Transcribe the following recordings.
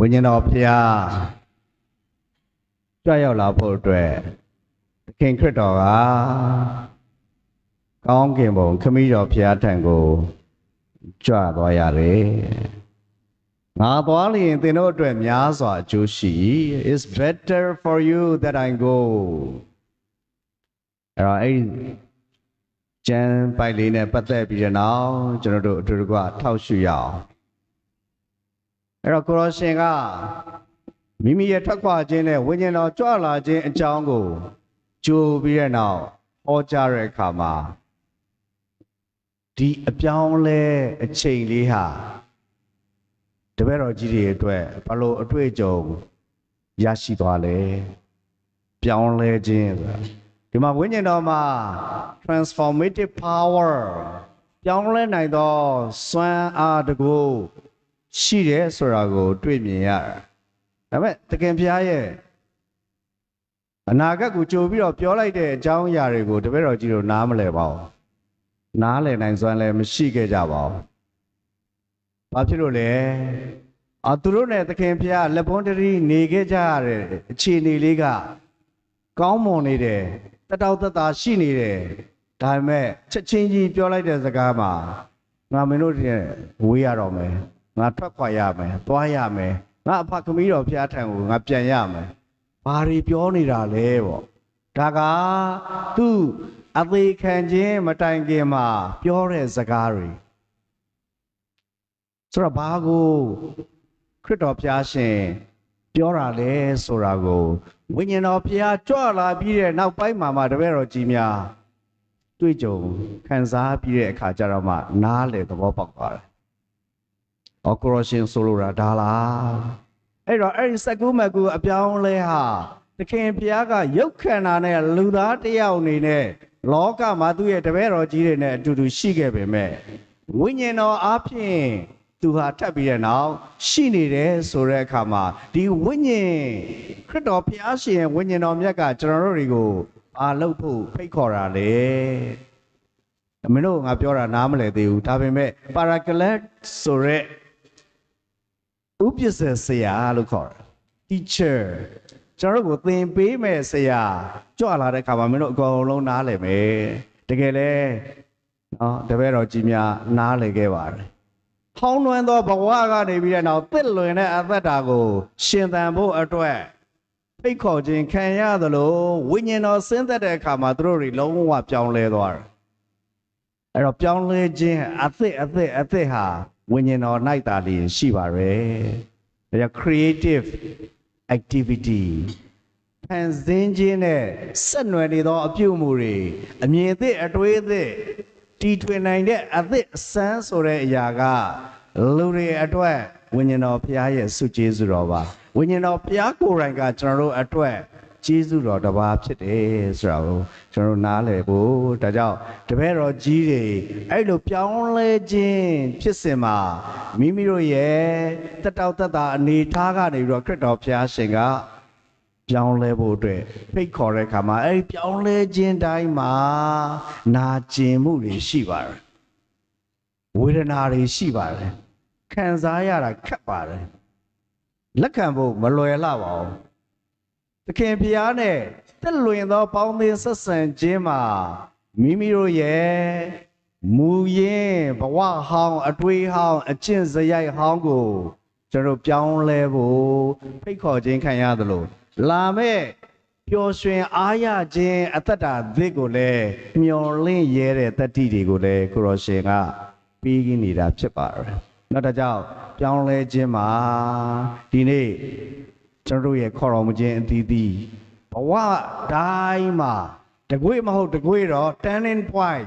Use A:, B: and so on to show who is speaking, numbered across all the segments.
A: ဝိညာဉ်တော်ဖျားကြွရောက်လာဖို့အတွက်သခင်ခရစ်တော်ကကောင်းကင်ဘုံခမည်းတော်ဖျားထံကိုကြွသွားရတယ်ငါသွားလျင်သင်တို့အတွက်များစွာအကျိုးရှိ is better for you that I go အဲ့တော့အဲ့ဒီကျမ်းပိုက်လေးနဲ့ပတ်သက်ပြီးတဲ့နောက်ကျွန်တော်တို့အတူတကွထောက်ရှုရအောင် အဲ့တော့ကိုရောရှင်ကမိမိရဲ့ထွက်ခွာခြင်းနဲ့ဝိညာဉ်တော်ကြွလာခြင်းအကြောင်းကိုကြိုပြီးတဲ့နောက်ဟောကြားတဲ့အခါမှာဒီအပြောင်းလဲအချိန်လေးဟာတပည့်တော်ကြီးတွေအတွက်ဘလို့အတွေ့အကြုံရရှိသွားလဲပြောင်းလဲခြင်းဆိုတာဒီမှာဝိညာဉ်တော်မှာ transformative power ပြောင်းလဲနိုင်သောစွမ်းအားတကူ ရှိတယ်ဆိုတာကို တွေ့မြင်ရတာဒါပေမဲ့တကင်ဖျားရဲ့အနာဂတ်ကိုကြိုပြီးတော့ပြောလိုက်တဲ့အကြောင်းအရာတွေကိုတပည့်တော်ကြီးတို့နားမလည်ပါဘူးနားလည်နိုင်စွမ်းလည်းမရှိခဲ့ကြပါဘူးဘာဖြစ်လို့လဲအာသူတို့နဲ့သခင်ဖျားလက်ပွန်းတရီနေခဲ့ကြရတဲ့အခြေအနေလေးကကောင်းမွန်နေတယ်တတောက်တတာရှိနေတယ်ဒါပေမဲ့ချက်ချင်းကြီးပြောလိုက်တဲ့စကားမှာငါမင်းတို့တွေဝေးရတော့မယ် ငါထွက်ခွာရမယ်သွားရမယ်ငါအဖခမီးတော်ဖျားထံကိုငါပြန်ရမယ်ဘာတွေပြောနေတာလဲပေါ့ဒါကသူ့အသေးခံခြင်းမတိုင်ခင်မှာပြောတဲ့စကားတွေဆိုတော့ဘာကိုခရစ်တော်ဖျားရှင်ပြောတာလဲဆိုတာကိုဝိညာဉ်တော်ဖျားကြွလာပြီးတဲ့နောက်ပိုင်းမှာမှတပည့်တော်ကြီးများတွေ့ကြုံခံစားပြီးတဲ့အခါကျတော့မှနားလေသဘောပေါက်သွားတယ်။ အော်ကိုရရှင်ဆိုလိုတာဒါလား။အဲ့တော့အဲ့ဒီစကူးမကူအပြောင်းလဲဟာတခင်ဖျားကရုပ်ခန္ဓာနဲ့လူသားတစ်ယောက်အနေနဲ့လောကမှာသူ့ရဲ့တပည့်တော်ကြီးတွေနဲ့အတူတူရှိခဲ့ပေမဲ့ဝိညာဉ်တော်အားဖြင့်သူဟာထပ်ပြီးတဲ့နောက်ရှိနေတယ်ဆိုတဲ့အခါမှာဒီဝိညာဉ်ခရစ်တော်ဘုရားရှင်ဝိညာဉ်တော်မြတ်ကကျွန်တော်တို့တွေကိုအာလုပ်ဖို့ဖိတ်ခေါ်တာလေအမင်းတို့ငါပြောတာနားမလည်သေးဘူးဒါပေမဲ့ပါရာကလတ်ဆိုရက် ဥပ္ပစ္စဆရာလို့ခေါ်တာ teacher ကျွန်တော်တို့ကိုသင်ပေးမဲ့ဆရာကြွလာတဲ့အခါမှာမင်းတို့အကုန်လုံးနားလည်မယ်တကယ်လဲနော်တပည့်တော်ကြီးများနားလည်ခဲ့ပါတယ်ဟောင်းနှွမ်းသောဘဝကနေပြီးတဲ့နောက်တစ်လွင်တဲ့အသက်တာကို ရှင်သန်ဖို့အတွက်ဖိတ်ခေါ်ခြင်းခံရသလိုဝိညာဉ်တော်ဆင်းသက်တဲ့အခါမှာသူတို့တွေလုံးဝပြောင်းလဲသွားတယ်အဲ့တော့ပြောင်းလဲခြင်းအသစ်အသစ်အသစ်ဟာ ဝိညာဉ်တော်၌တာလျင်ရှိပါရယ်ဒါကြောင့် creative activity ဖန်ဆင်းခြင်းနဲ့ဆက်နွယ်နေသောအပြုအမူတွေအမြင်သစ်အတွေးသစ်တီထွင်နိုင်တဲ့အသစ်အစမ်းဆိုတဲ့အရာကလူတွေအတွက်ဝိညာဉ်တော်ဘုရားရဲ့ဆုကျေးဇူးတော်ပါဝိညာဉ်တော်ဘုရားကိုယ်တိုင်ကကျွန်တော်တို့အတွက် ကျေးဇူးတော်တစ်ပါးဖြစ်တယ်ဆိုတာကိုကျွန်တော်တို့နားလည်ဖို့ဒါကြောင့်တပည့်တော်ကြီးတွေအဲ့လိုပြောင်းလဲခြင်းဖြစ်စဉ်မှာမိမိတို့ရဲ့တက်တောက်တက်တာအနေထားကနေပြီးတော့ခရစ်တော်ဘုရားရှင်ကပြောင်းလဲဖို့အတွက်ဖိတ်ခေါ်တဲ့အခါမှာအဲ့ဒီပြောင်းလဲခြင်းတိုင်းမှာနာကျင်မှုတွေရှိပါတယ်ဝေဒနာတွေရှိပါတယ်ခံစားရတာခက်ပါတယ်လက်ခံဖို့မလွယ်လှပါဘူး သခင်ဖျားနဲ့တက်လွင်သော ပေါင်းသင်းဆက်ဆံခြင်းမှာမိမိတို့ရဲ့မူရင်းဘဝဟောင်းအတွေးဟောင်းအကျင့်စရိုက်ဟောင်းကိုကျွန်တော်ပြောင်းလဲဖို့ဖိတ်ခေါ်ခြင်းခံရသလိုလာမဲ့ပျော်ရွှင်အားရခြင်းအသက်တာသစ်ကိုလည်းမျော်လင့်ရဲတဲ့တတိတွေကိုလည်းကိုရောရှင်ကပြီးခင်းနေတာဖြစ်ပါတယ်။နောက်တစ်ကြောင်ပြောင်းလဲခြင်းမှာဒီနေ့ ကျွန်တော်တို့ရဲ့ခေါ်တော်မူခြင်းအသီးသီးဘဝတိုင်းမှာတကွေ့မဟုတ်တကွေ့တော့ turning point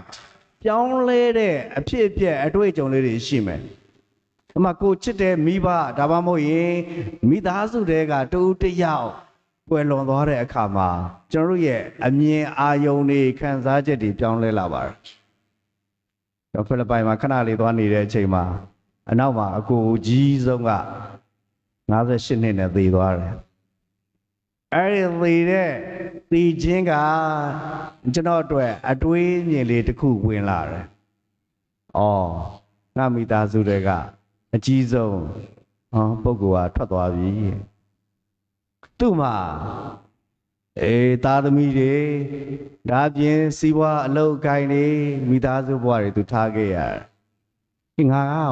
A: ပြောင်းလဲတဲ့အဖြစ်အပျက်အတွေ့အကြုံလေးတွေရှိမယ်။အမကိုချစ်တဲ့မိဘဒါမှမဟုတ်ရင်မိသားစုတွေကတူတယောက်ကွယ်လွန်သွားတဲ့အခါမှာကျွန်တော်တို့ရဲ့အမြင်အာရုံတွေခံစားချက်တွေပြောင်းလဲလာပါတယ်။ကျွန်တော်ဖိလစ်ပိုင်မှာခဏလေးသွားနေတဲ့အချိန်မှာအနောက်မှာအကိုကြီးဆုံးက 58နှစ်နဲ့သေသွားတယ်။အဲဒီသေတဲ့သေခြင်းကကျွန်တော်အတွက်အတွေးမြင်လေးတစ်ခုဝင်လာတယ်။အော်ငါမိသားစုတွေကအကြီးဆုံးဟောပုဂ္ဂိုလ်ကထွက်သွားပြီသူ့မှာအေးသားသမီးတွေဒါပြင်စီးပွားအလုပ်ကိုင်းတွေမိသားစုဘဝတွေသူထားခဲ့ရတယ်ဒီငါကရော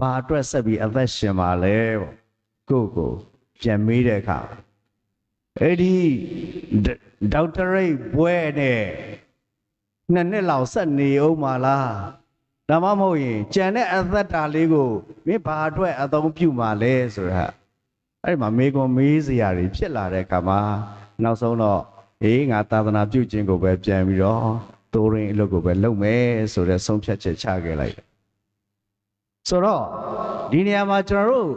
A: ဘာအတွက်ဆက်ပြီးအသက်ရှင်ပါလဲပေါ့ ကိုယ့်ကိုပြန်မေးတဲ့အခါအဲ့ဒီဒေါက်တာရိတ်ဘွဲနဲ့နှစ်နှစ်လောက်ဆက်နေအောင်မလားဒါမှမဟုတ်ရင်ကြံတဲ့အသက်တာလေးကိုမင်းဘာအတွက်အသုံးပြုမှာလဲဆိုတာအဲ့ဒီမှာမေကွန်မေးစရာတွေဖြစ်လာတဲ့အခါမှာနောက်ဆုံးတော့အေးငါသာသနာပြုခြင်းကိုပဲပြန်ပြီးတော့တိုးရင်အလုပ်ကိုပဲလုပ်မယ်ဆိုတဲ့ဆုံးဖြတ်ချက်ချခဲ့လိုက်တယ်ဆိုတော့ဒီနေရာမှာကျွန်တော်တို့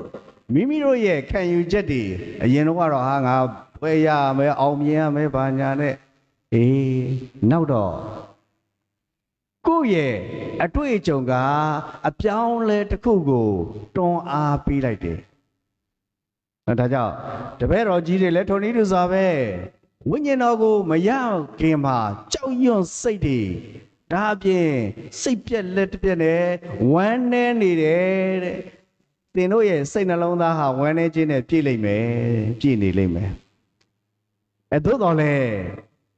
A: မိမိတို့ရဲ့ခံယူချက်တွေအရင်တော့ကတော့ဟာငါပွဲရမယ်အောင်မြင်ရမယ်ဘာညာနဲ့အေးနောက်တော့ကိုယ့်ရဲ့အတွေ့အကြုံကအပြောင်းလဲတစ်ခုကိုတွန်းအားပေးလိုက်တယ်။ဒါကြောင့်တပည့်တော်ကြီးတွေလည်းထုံနည်းတူစွာပဲဝိညာဉ်တော်ကိုမရခင်မှာကြောက်ရွံ့စိတ်တွေဒါအပြင်စိတ်ပြက်လက်တစ်ပြက်နဲ့ဝမ်းနည်းနေတယ်တဲ့။ သင်တို့ရဲ့စိတ်နှလုံးသားဟာဝမ်းနည်းခြင်းနဲ့ပြည့်လိမ့်မယ်ပြည့်နေလိမ့်မယ်။အဲသို့တော်လည်း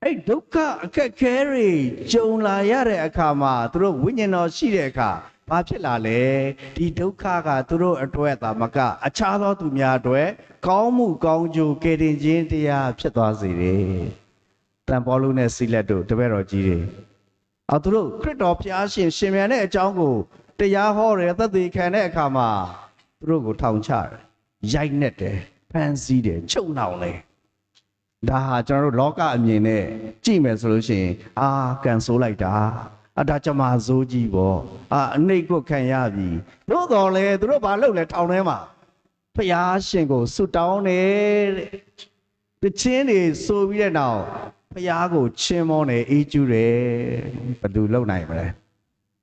A: အဲ့ဒုက္ခအခက်ခဲတွေကြုံလာရတဲ့အခါမှာသူတို့ဝိညာဉ်တော်ရှိတဲ့အခါဘာဖြစ်လာလဲဒီဒုက္ခကသူတို့အတွက်သာမက အခြားသောသူများအတွက်ကောင်းမှုကောင်းကျိုးကယ်တင်ခြင်းတရားဖြစ်သွားစေတယ်။တန်ပေါလုနဲ့စီလက်တို့တပည့်တော်ကြီးတွေအော်သူတို့ခရစ်တော်ဖျားရှင်ရှင်မြန်တဲ့အကြောင်းကိုတရားဟောတယ်သက်သေခံတဲ့အခါမှာ သူတို့ကိုထောင်ချတယ်ရိုက်နှက်တယ်ဖမ်းဆီးတယ်ချုပ်နှောင်တယ်ဒါဟာကျွန်တော်တို့လောကအမြင်နဲ့ကြည့်မယ်ဆိုလို့ရှိရင်အာကန်ဆိုးလိုက်တာအဒါကြမှာဇိုးကြီးပေါ့အာအနှိတ်ကိုခံရပြီတို့တော်လဲသူတို့ဘာလုပ်လဲထောင်ထဲမှာဖျားရှင်ကိုဆုတောင်းတယ်တဲ့တချင်းတွေဆိုပြီးတဲ့နောက်ဖျားကိုချင်းမောနေအေးကျူးတယ်ဘယ်သူလုံနိုင်မလဲ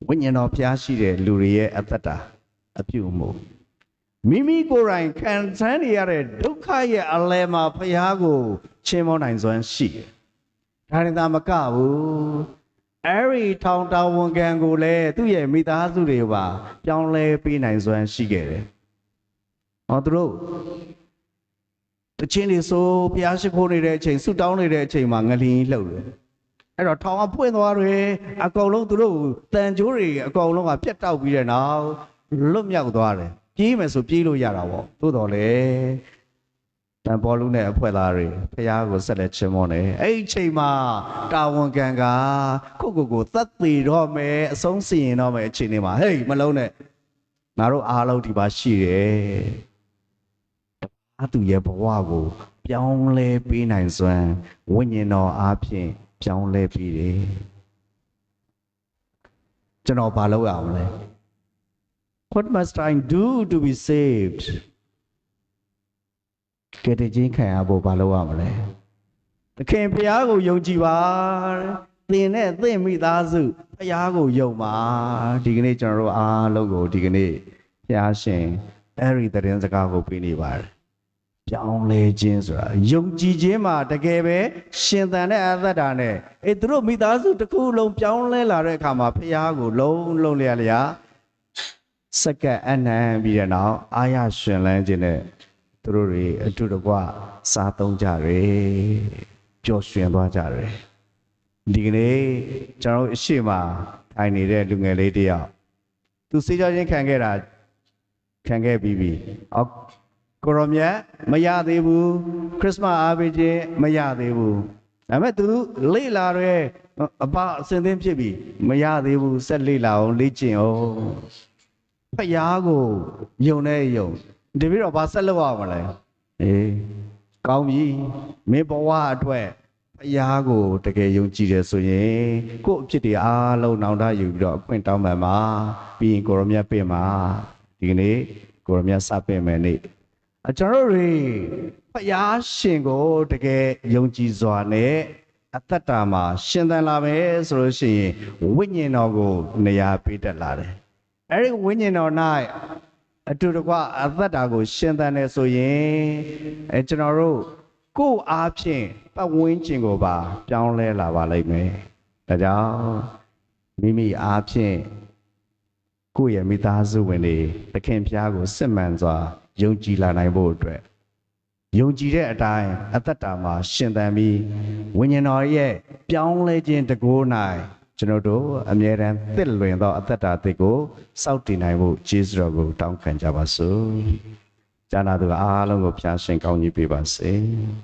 A: ဝိညာဉ်တော်ဖျားရှိတဲ့လူတွေရဲ့အသက်တာအပြုအမူ မိမိကိုယ်တိုင်ခံစားနေရတဲ့ဒုက္ခရဲ့အလယ်မှာဖျားကိုချင်းမောနိုင်စွမ်းရှိတယ်ဒါရင်သာမကဘူးအဲ့ဒီထောင်တာဝန်ခံကိုလည်းသူ့ရဲ့မိသားစုတွေပါပြောင်းလဲပေးနိုင်စွမ်းရှိခဲ့တယ်။ဟောသူတို့တချင်းတွေဆိုဘုရားရှိခိုးနေတဲ့အချိန်ဆုတောင်းနေတဲ့အချိန်မှာငလျင်လှုပ်တယ်။အဲ့တော့ထောင်ကပွင့်သွားတယ်အကောင်လုံးသူတို့တန်ကြိုးတွေအကောင်လုံးကပြတ်တောက်ပြီးတဲ့နောက်လွတ်မြောက်သွားတယ်။ ပြေးမယ်ဆိုပြေးလို့ရတာပေါ့။သို့တော်လေတန်ပေါ်လူနဲ့အဖွဲသားတွေဖះကိုဆက်လက်ချင်းမောနေအဲ့ဒီချိန်မှာတာဝန်ခံကကိုကိုကိုသတ်သေးတော့မယ်အဆုံးစီရင်တော့မယ်အချိန်လေးမှာဟေးမလုံးနဲ့ငါတို့အားလုံးဒီပါရှိတယ်အတူရဲ့ဘဝကို ပြောင်းလဲပေးနိုင်စွမ်းဝိညာဉ်တော်အားဖြင့်ပြောင်းလဲပြီးတယ်ကျွန်တော်ဘာလုပ်ရအောင်လဲ What must I do to be saved ကယ်တင်ခြင်းခံရဖို့ဘာလုပ်ရမလဲသခင်ဘုရားကိုယုံကြည်ပါသင်နဲ့သင်မိသားစုဘုရားကိုယုံပါဒီကနေ့ကျွန်တော်တို့အားလုံးကိုဒီကနေ့ဘုရားရှင်အဲ့ဒီသတင်းစကားကိုပေးနေပါတယ်ပြောင်းလဲခြင်းဆိုတာယုံကြည်ခြင်းမှာတကယ်ပဲရှင်သန်တဲ့အသက်တာနဲ့အေးသူတို့မိသားစုတစ်ခုလုံးပြောင်းလဲလာတဲ့အခါမှာဘုရားကိုလုံးလုံးလျာလျာ စက္ကန့်အနံပြီးတဲ့နောက်အာရရှင်လန်းခြင်းနဲ့သူတို့တွေအတူတကွစားသုံးကြတယ်ပျော်ရွှင်သွားကြတယ်ဒီကနေ့ကျွန်တော်အရှိမထိုင်နေတဲ့လူငယ်လေးတယောက်သူစေးကြခြင်းခံခဲ့တာခံခဲ့ပြီးပြီအော်ကိုရောမြတ်မရသေးဘူးခရစ်စမတ်အားပေးခြင်းမရသေးဘူးဒါပေမဲ့သူလေ့လာရဲအပအစင်သင်းဖြစ်ပြီမရသေးဘူးဆက်လေ့လာအောင်လေ့ကျင့်အောင် ဖျားကိုယုံနေယုံဒီပြီးတော့ဘာဆက်လုပ်ရမလဲအေးကောင်းပြီမင်းဘဝအတွက်ဘုရားကိုတကယ်ယုံကြည်တယ်ဆိုရင်ကို့အဖြစ်တွေအားလုံးနောင်တယူပြီးတော့အခွင့်တောင်းပန်ပါပြီးရင်ကိုရမြတ်ပြင်ပါဒီကနေ့ကိုရမြတ်စပင်မယ်နေ့အကျွန်တော်တွေဘုရားရှင်ကိုတကယ်ယုံကြည်စွာနဲ့အသက်တာမှာရှင်သန်လာမယ်ဆိုလို့ရှိရင်ဝိညာဉ်တော်ကိုနေရာပေးတတ်လာတယ် အဲဒီဝိညာဉ်တော်၌အတူတကွအသက်တာကို ရှင်သန်နေဆိုရင်အဲကျွန်တော်တို့ကိုယ်အားဖြင့်ပတ်ဝန်းကျင်ကိုပါ ပြောင်းလဲလာပါလိမ့်မယ်။ဒါကြောင့်မိမိအားဖြင့်ကိုယ့်ရဲ့မိသားစုဝင်တွေသခင်ဖျားကိုစစ်မှန်စွာယုံကြည်လာနိုင်ဖို့အတွက်ယုံကြည်တဲ့အတိုင်းအသက်တာမှာရှင်သန်ပြီးဝိညာဉ်တော်ရဲ့ပြောင်းလဲခြင်းတကိုး၌ ကျွန်တော်တို့အမြဲတမ်းသစ်လွင်သောအသက်တာတစ်ကိုစောင့်တည်နိုင်ဖို့ကျေးဇူးတော်ကိုတောင်းခံကြပါစို့။ကျမ်းနာသူအားလုံးကိုဖျားရှင်ကောင်းကြီးပေးပါစေ။